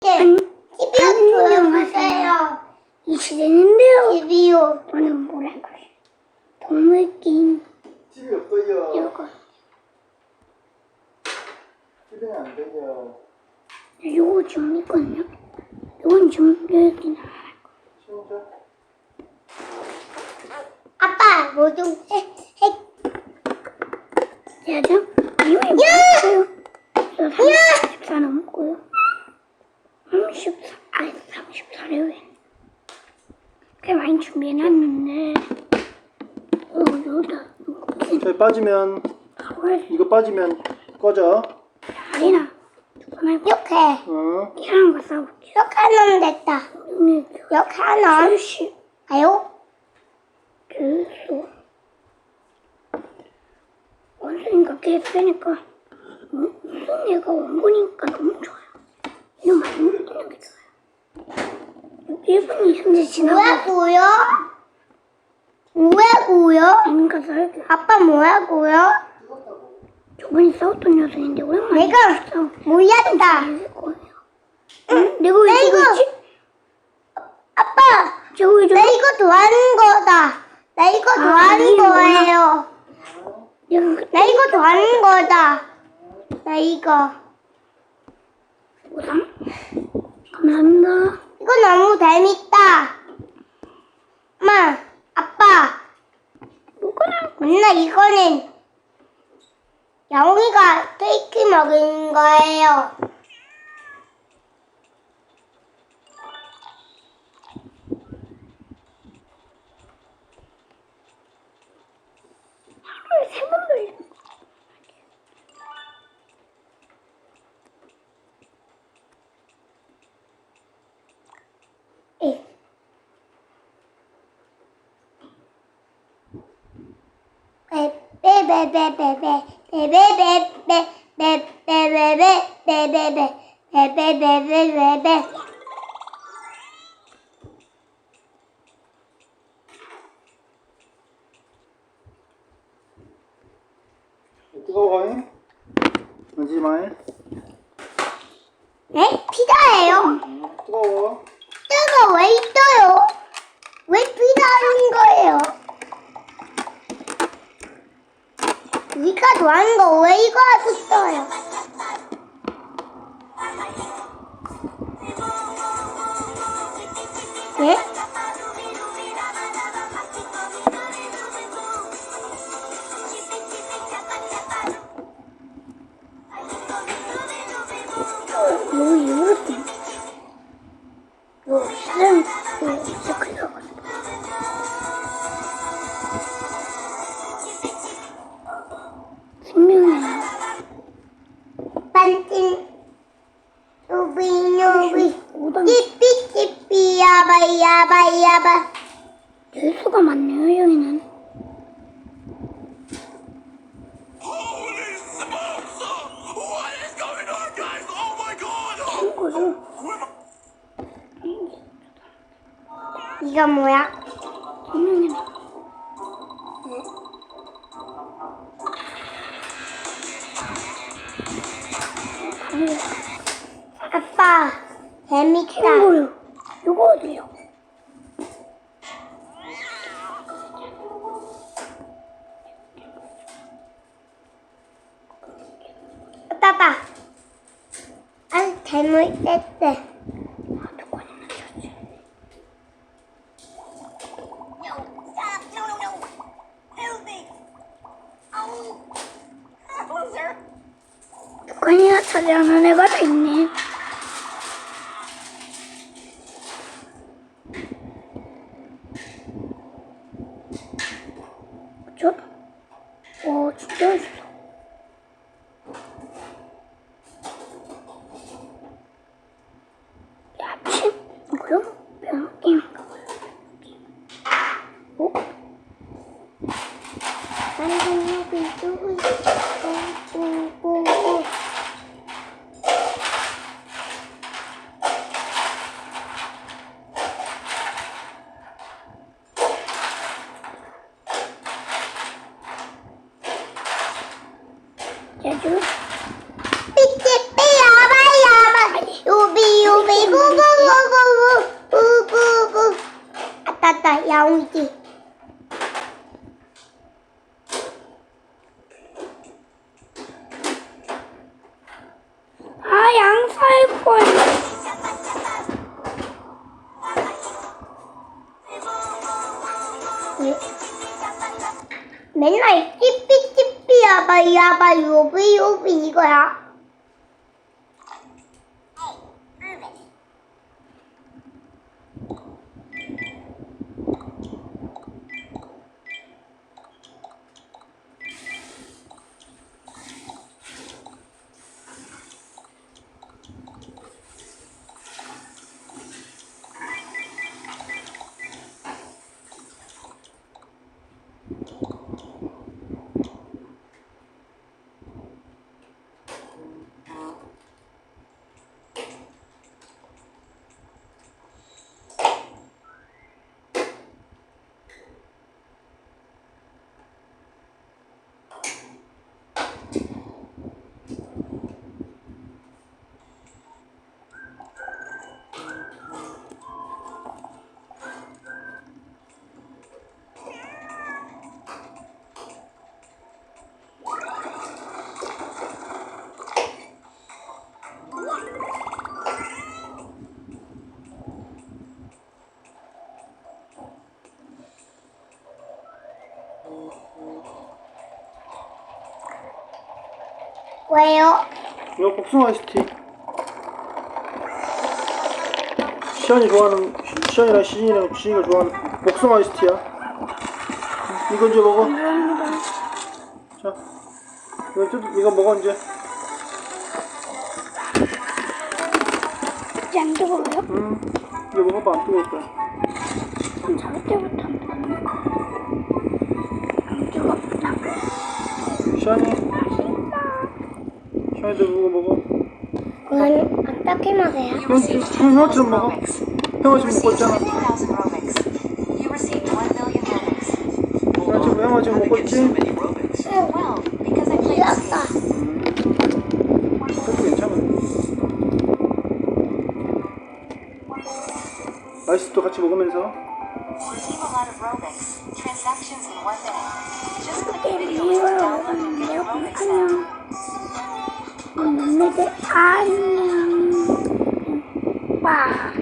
네. TV로 안녕하세요. 이 시대인데요. TV요. 오늘 뭐랄까요? 동물 게임 집이 없어요. 이거 집에는 안 돼요. 요거 좀 있거든요. 요건 좀 여기 나. 시원자? 아빠, 뭐좀 해, 해. 야죠? 이거 뭐였어요? 저 34 넘고요. 34, 아니 34래요. 꽤 많이 준비해놨는데 어 여기다 저기 빠지면 할 이거 빠지면 꺼져. 아니나 말고 이렇게. 응. 이상한 거 싸볼게요. 이렇게 하면 됐다. 오늘 이렇게 하면. 아저씨 아요? 그래서 원숭이가 꽤 세니까 음, 무슨 얘가 원본이니까 너무 좋아요. 이거 많이 먹는 게 좋아요. 1분이 현재 지나고 뭐라고요? 뭐라고요? 뭔가 살게 아빠 뭐라고요? 저번에 싸웠던 녀석인데 오랜만에 내가 싸워. 몰랐다. 있을 거예요. 응? 내가 왜 이거- 있지? 아빠, 저거 왜 저거 나 이거 좋아하는 거다. 나 이거 아, 좋아하는 이거구나. 거예요. 내가 그때 나 이거 좋아하는 거다. 나 이거. 보상? 감사합니다. 이거 너무 재밌다. 엄마, 아빠. 뭐거나 맨날 이거는 영희가 케이크 먹은 거예요. 하루에 세번돌 뜨거워. 만지지 마. 네? 피자예요? 응, 뜨거워. 뼈가 왜 있어요? 왜 피자하는 거예요? 우리가 좋아하는 거 왜 이거 하고 있어요? 예? 뭐 이랬어? 반진 우비누비 오단 찌삐 찌삐 야바 야바 야바 재수가 많네요 여기는. 이거 뭐야? 분명해. 아빠 재밌다. 이거 어디요? 아빠 아 재밌겠대 아, Konya italiano ne va bene. Çok o çıkıyor. Ya bir şey okuyor mu? Ben okuyayım. Ben bunu bildim. chú 아따따 야옹이지 아 양살골 맨날 삐삐 야바 야바 요비 요비 이거야. 왜요? 이거 복숭아 아이스티. 시안이 좋아하는 시안이랑 시진이랑 시진이가 좋아하는 복숭아 아이스티야. 이거 이제 먹어. 자, 이거 좀 이거 먹어 이제. 이제 안 뜨거워요? 음, 이거 먹어봐 안 뜨거울 거야. 잡을 때부터 안 뜨겁나? 안 뜨겁다. 시안이. 시안이도 이거 먹어. 그건 어떻게 먹어요? 형, 형, 형처럼 먹어. 형아 지금 먹고 있잖아. 50,000 Robux. You received 1 million Robux. 형아 지금 형아 지금 먹고 있지? Well, because I played 귀엽다. 그래도 괜찮아. 아이스도 같이 먹으면서. Receive a lot of Robux. Transactions in one minute. Just click the 게임 video 이걸 to download and get your 먹으면 Robux now. 안녕. 엄마들 안녕. 빠.